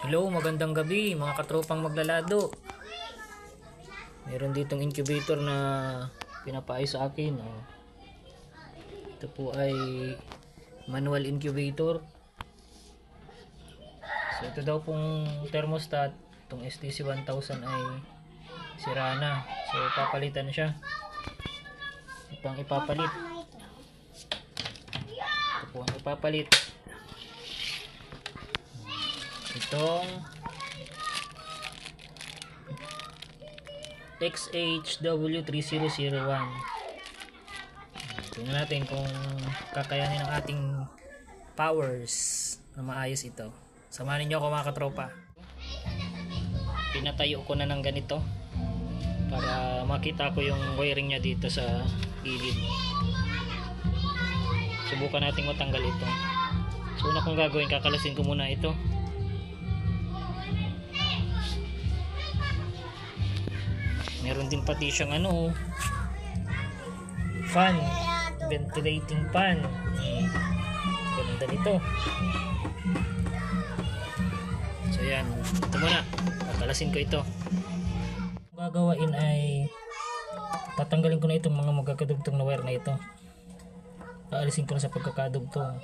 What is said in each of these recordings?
Hello, magandang gabi mga katropang maglalado. Meron ditong incubator na pinapaayos sa akin. Oh. Ito po ay manual incubator. So ito daw pong thermostat, itong STC 1000 ay sira na. So papalitan siya. Ipang ipapalit. Ito po ang ipapalit. Itong XHW3001 Tingnan natin kung kakayanin ng ating powers na maayos ito. Samahan niyo ako mga katropa. Pinatayo ko na ng ganito para makita ko yung wiring niya dito sa gilid. Subukan natin matanggal ito. So una kong gagawin, kakalasin ko muna ito. Meron din pati siyang ano, fan, ventilating fan. Hmm. Ganda nito. So yan, ito muna. Kakalasin ko ito. Ang gagawain ay tatanggalin ko na itong mga magkakadugtong na wire na ito. Aalisin ko na sa pagkakadugtong.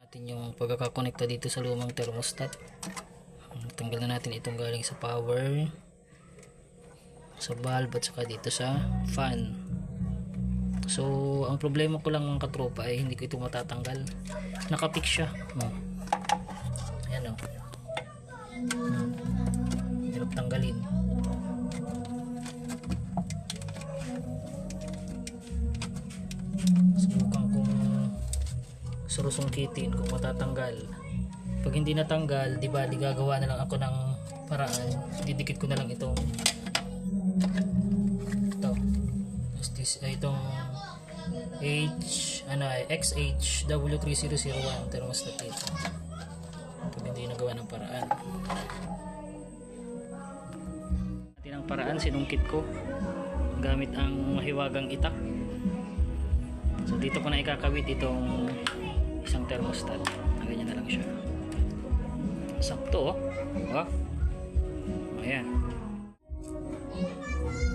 Natin yung pagkakakonekta dito sa lumang thermostat. Tanggal na natin itong galing sa power sa valve at saka dito sa fan? So ang problema ko lang mga katropa ay hindi ko ito matatanggal. Nakapik siya. Oh. ayan o hmm. hirap tanggalin. Subukan kong surusungkitin kung matatanggal. Pag hindi natanggal di ba di gagawa na lang ako ng paraan. Didikit ko na lang itong Uh, itong H ano ay XH W3001 thermostat ito pag hindi nagawa ng paraan. Natin ang paraan sinungkit ko. Gamit ang mahiwagang itak. So dito ko na ikakawit itong isang thermostat. Na ganyan na lang siya. Sakto oh, oh. ayan.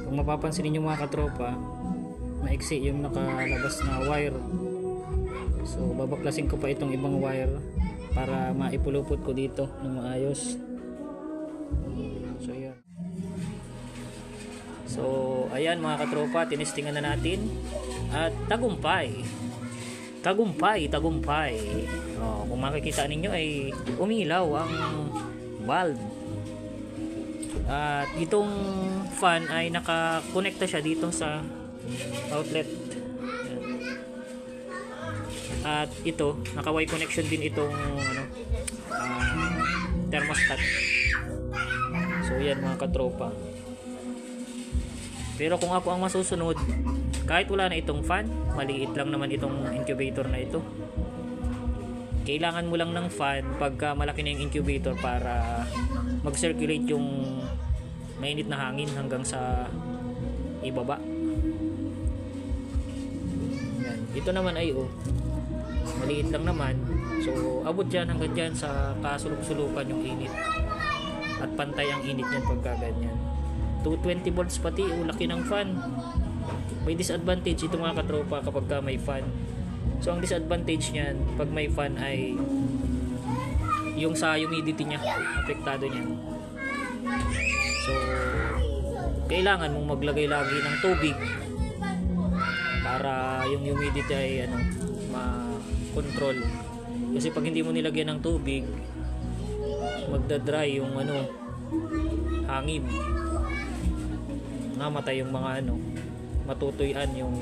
Kung mapapansin ninyo mga katropa maiksi yung nakalabas na wire. So babaklasin ko pa itong ibang wire para maipulupot ko dito ng maayos. So yun. So ayan mga katropa tinestingan na natin. At tagumpay. Tagumpay tagumpay. Oh, kung makikita ninyo ay umilaw ang bulb. At itong fan ay nakakonekta siya dito sa outlet. Ayan. At ito, naka-Y connection din itong ano, ah, thermostat. So yan mga katropa. Pero kung ako ang masusunod, kahit wala na itong fan, maliit lang naman itong incubator na ito. Kailangan mo lang ng fan pagka malaki na yung incubator para mag-circulate yung mainit na hangin hanggang sa ibaba. Yan. Ito naman ay oh, maliit lang naman. So, abot dyan hanggang dyan sa kasulok-sulukan yung init. At pantay ang init niyan pagka ganyan. 220 volts pati, oh, laki ng fan. May disadvantage ito mga katropa kapag ka may fan. So, ang disadvantage niyan, pag may fan ay yung sa humidity niya, apektado niya. So, kailangan mong maglagay lagi ng tubig para yung humidity ay ano, ma-control. Kasi pag hindi mo nilagyan ng tubig, magda-dry yung ano, hangin. Namatay yung mga ano, matutuyan yung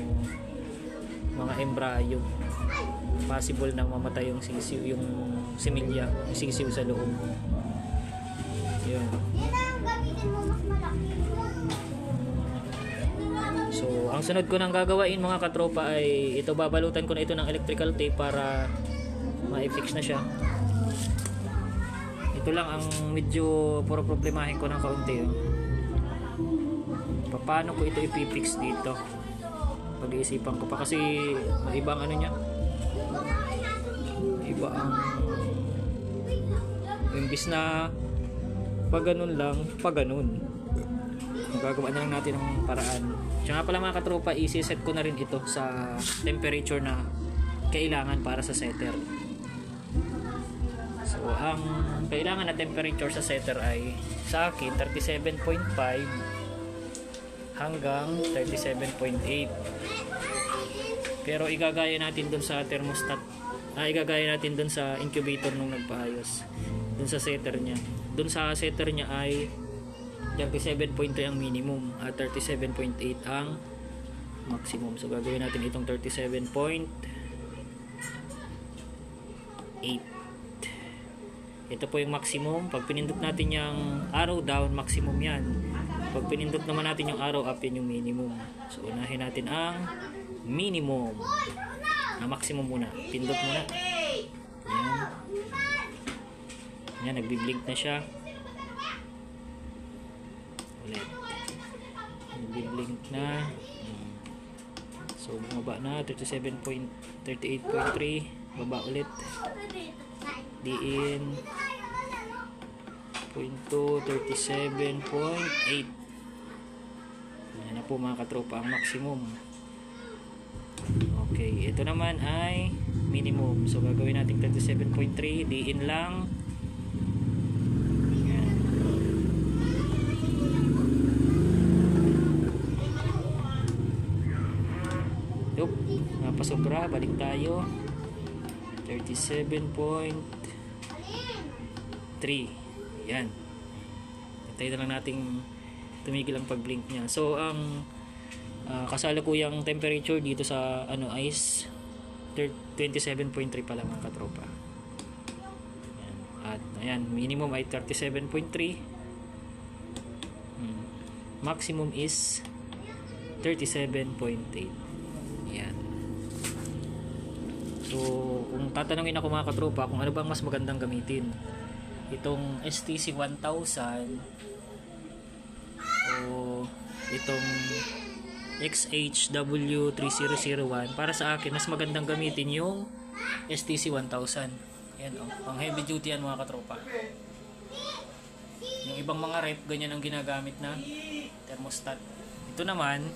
mga embryo. Possible na mamatay yung sisiw, yung similya, yung sisiw sa loob. Yun. So, ang sunod ko nang gagawain mga katropa ay ito babalutan ko na ito ng electrical tape para ma-fix na siya. Ito lang ang medyo puro problemahin ko ng kaunti. Oh. Paano ko ito ipipix dito? Pag-iisipan ko pa kasi ibang ano niya. Iba ang imbis na pag ganun lang, pag ganun. Gagawa na lang natin ng paraan. Tsaka pala mga katropa, isi-set ko na rin ito sa temperature na kailangan para sa setter. So, ang kailangan na temperature sa setter ay sa akin 37.5 hanggang 37.8. Pero igagaya natin dun sa thermostat. Ah, igagaya natin dun sa incubator nung nagpaayos. Dun sa setter niya. Dun sa setter niya ay 37.3 ang minimum at 37.8 ang maximum. So gagawin natin itong 37.8. Ito po yung maximum. Pag pinindot natin yung arrow down, maximum yan. Pag pinindot naman natin yung arrow up, yun yung minimum. So unahin natin ang minimum. Na maximum muna. Pindot muna. Yan. Yan, nagbi-blink na siya. Ulit. Nagbi-blink na. Hmm. So, bumaba na. 37.38.3. Baba ulit. Diin. 0.2, 37.8. Yan na po mga katropa ang maximum. Okay, ito naman ay minimum. So gagawin natin 37.3, diin lang. Yan. Yup, napasobra, balik tayo. 37.3 Yan. Hintayin na lang nating tumigil ang pag-blink niya. So, ang uh, kasalukuyang temperature dito sa ano ice 27.3 pa lang mga katropa. Yan. At ayan, minimum ay 37.3. Hmm. Maximum is 37.8. So, kung tatanungin ako mga katropa kung ano bang mas magandang gamitin, itong STC 1000 o itong XHW3001 para sa akin mas magandang gamitin yung STC 1000 yan o, pang heavy duty yan mga katropa. Yung ibang mga rep ganyan ang ginagamit na thermostat. Ito naman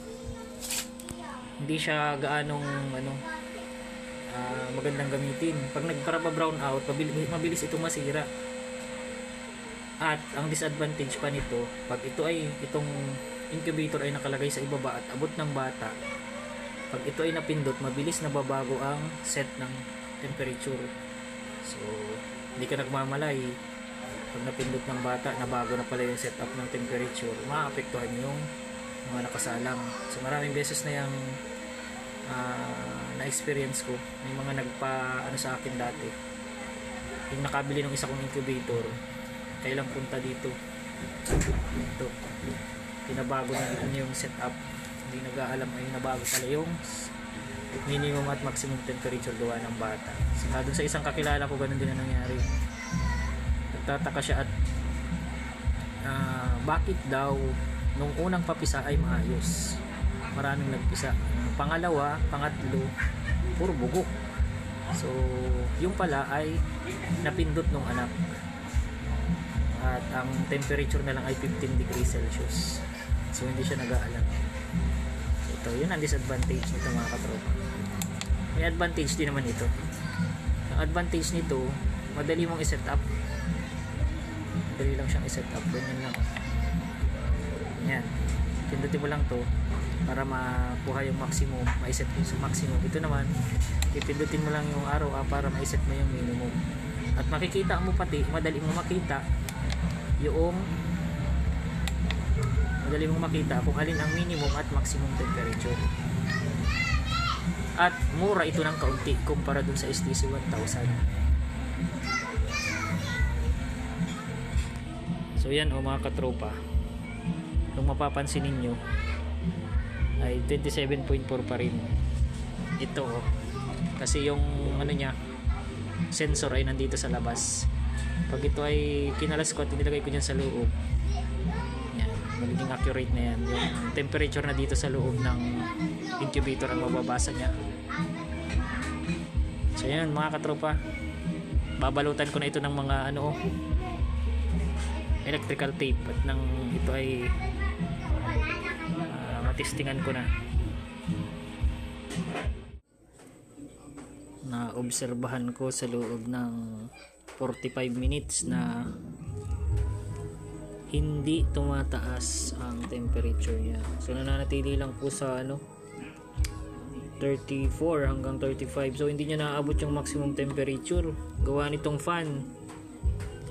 hindi siya gaanong ano ah, magandang gamitin pag nagparaba brown out mabilis, mabilis itong masira at ang disadvantage pa nito, pag ito ay itong incubator ay nakalagay sa ibaba at abot ng bata, pag ito ay napindot, mabilis na babago ang set ng temperature. So, hindi ka nagmamalay. Pag napindot ng bata, nabago na pala yung setup ng temperature, maapektuhan yung mga nakasalang. So, maraming beses na yung na-experience ko. May mga nagpa, ano sa akin dati. Yung nakabili ng isa kong incubator, kailang punta dito. Ito pinabago na niya yung setup. Hindi nag-aalam ay nabago pala yung minimum at maximum temperature gawa ng bata. Saka dun sa isang kakilala ko ganun din ang nangyari. Nagtataka siya at ah, bakit daw nung unang papisa ay maayos maraming nagpisa pangalawa, pangatlo puro bugok so yung pala ay napindot nung anak. At ang temperature na lang ay 15 degrees Celsius. So hindi siya nag-aalam. Ito yun ang disadvantage nito mga katropa. May advantage din naman ito. Ang advantage nito madali mong i-set up. Madali lang siyang i-set up. Ganyan lang. Yan pindutin mo lang to para makuha yung maximum ma-set mo sa maximum. Ito naman ipindutin mo lang yung araw ah, para ma-set mo yung minimum. At makikita mo pati madali mo makita yung madali mong makita kung alin ang minimum at maximum temperature. At mura ito ng kaunti kumpara dun sa STC 1000 so yan o mga katropa mapapansin ninyo ay 27.4 pa rin ito o kasi yung ano niya sensor ay nandito sa labas. Pag ito ay kinalas ko at inilagay ko dyan sa loob yan, magiging accurate na yan. Yung temperature na dito sa loob ng incubator ang mababasa niya. So yan mga katropa babalutan ko na ito ng mga ano electrical tape at nang ito ay ah, matistingan ko na na obserbahan ko sa loob ng 45 minutes na hindi tumataas ang temperature niya. So nananatili lang po sa ano 34 hanggang 35. So hindi niya naaabot yung maximum temperature. Gawa nitong fan.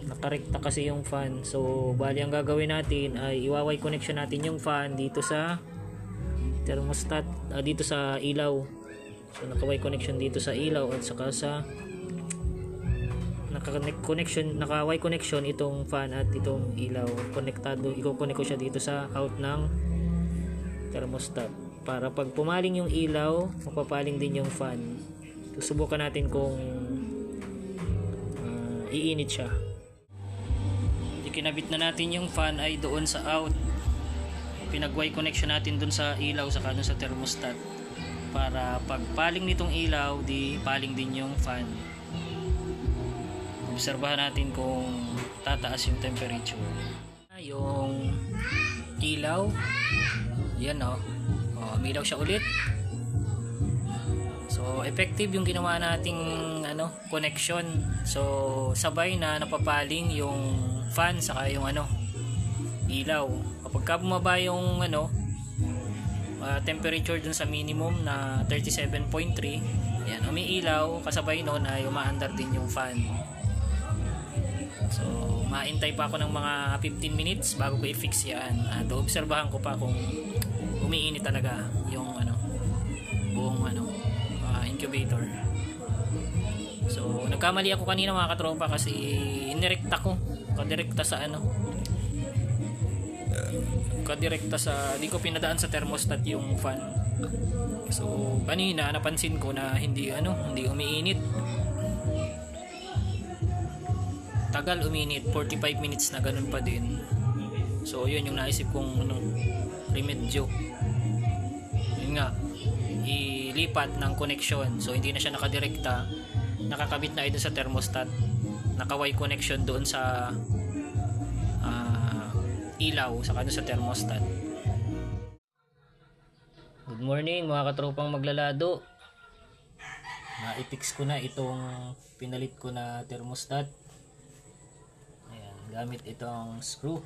Nakarekta kasi yung fan. So bali ang gagawin natin ay iwaway connection natin yung fan dito sa thermostat ah, dito sa ilaw. So nakaway connection dito sa ilaw at saka sa naka-connect connection, naka-Y connection itong fan at itong ilaw. Konektado, i-connect ko siya dito sa out ng thermostat. Para pag pumaling yung ilaw, mapapaling din yung fan. Susubukan natin kung ah, iinit siya. Ikinabit na natin yung fan ay doon sa out. Pinag-Y connection natin doon sa ilaw saka doon sa thermostat. Para pag paling nitong ilaw, di paling din yung fan obserbahan natin kung tataas yung temperature. Yung ilaw, yan o. Oh. umilaw siya ulit. Effective yung ginawa nating ano, connection. So, sabay na napapaling yung fan saka yung ano, ilaw. Kapag ka bumaba yung ano, uh, temperature dun sa minimum na 37.3, yan, umiilaw, kasabay nun ay umaandar din yung fan. So, maintay pa ako ng mga 15 minutes bago ko i-fix yan. At obserbahan ko pa kung umiinit talaga yung ano, buong ano, incubator. So, nagkamali ako kanina mga katropa kasi inirekta ko. Kadirekta sa ano. Kadirekta sa, di ko pinadaan sa thermostat yung fan. So, kanina napansin ko na hindi ano, hindi umiinit tagal uminit 45 minutes na ganun pa din so yun yung naisip kong ano, remedyo ilipat ng connection so hindi na siya nakadirekta. Nakakabit na ito sa thermostat. Nakaway connection doon sa ah, ilaw saka doon sa thermostat. Good morning mga katropang maglalado. Na-fix ko na itong pinalit ko na thermostat. Gamit itong screw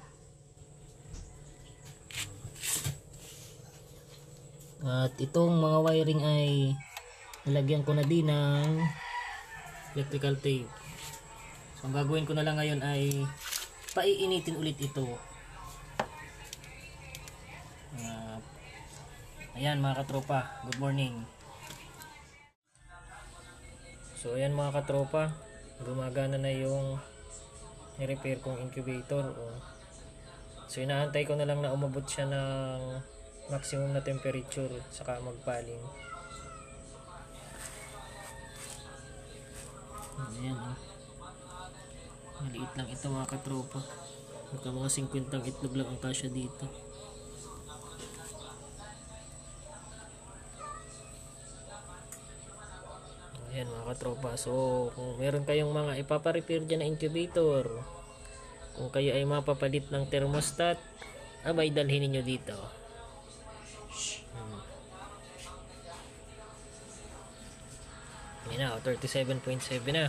at itong mga wiring ay nilagyan ko na din ng electrical tape. So ang gagawin ko na lang ngayon ay paiinitin ulit ito. Uh, ayan mga katropa. Good morning. So ayan mga katropa. Gumagana na yung ni-repair kong incubator. O so inaantay ko na lang na umabot siya ng maximum na temperature saka magpaling ayan o maliit lang ito mga katropa Baka mga 50 itlog lang ang kasya dito Ayan mga katropa. So, kung meron kayong mga ipaparepair dyan na incubator, kung kayo ay mapapalit ng thermostat, abay dalhin ninyo dito. Yan na, oh, 37.7 na.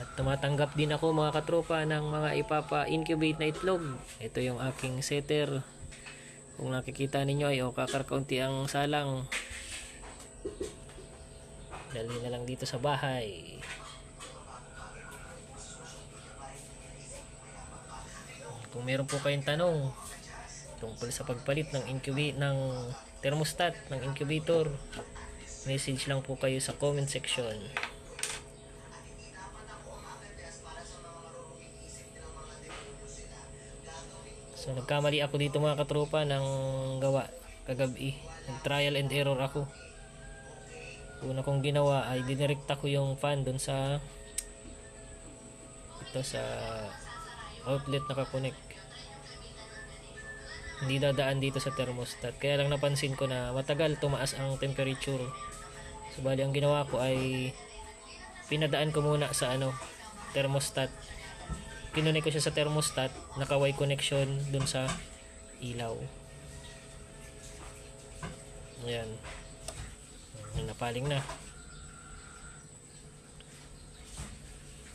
At tumatanggap din ako mga katropa ng mga ipapa-incubate na itlog. Ito yung aking setter kung nakikita ninyo ay oh, kakarkaunti ang salang dali na lang dito sa bahay kung meron po kayong tanong tungkol sa pagpalit ng incubate ng thermostat ng incubator message lang po kayo sa comment section So nagkamali ako dito mga katropa ng gawa kagabi. Nag-trial and error ako. Una kong ginawa ay dinirekta ko yung fan doon sa ito sa outlet nakakonect. Hindi dadaan dito sa thermostat. Kaya lang napansin ko na matagal tumaas ang temperature. So bali ang ginawa ko ay pinadaan ko muna sa ano, thermostat. Kinunik ko siya sa thermostat, nakaway connection dun sa ilaw. Ayan. Napaling na.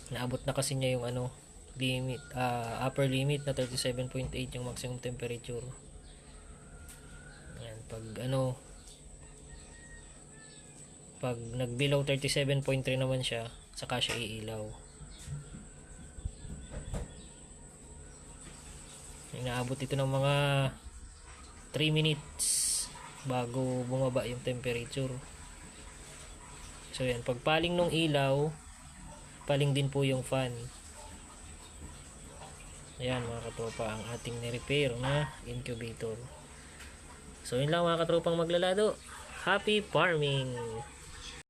Naabot na kasi niya yung ano, limit, ah, upper limit na 37.8 yung maximum temperature. Ayan, pag ano, pag nag below 37.3 naman siya, saka siya iilaw. Inaabot ito ng mga 3 minutes bago bumaba yung temperature. So yan, pag paling nung ilaw, paling din po yung fan. Ayan mga katropa, ang ating ni-repair na incubator. So yun lang mga katropang maglalado. Happy farming!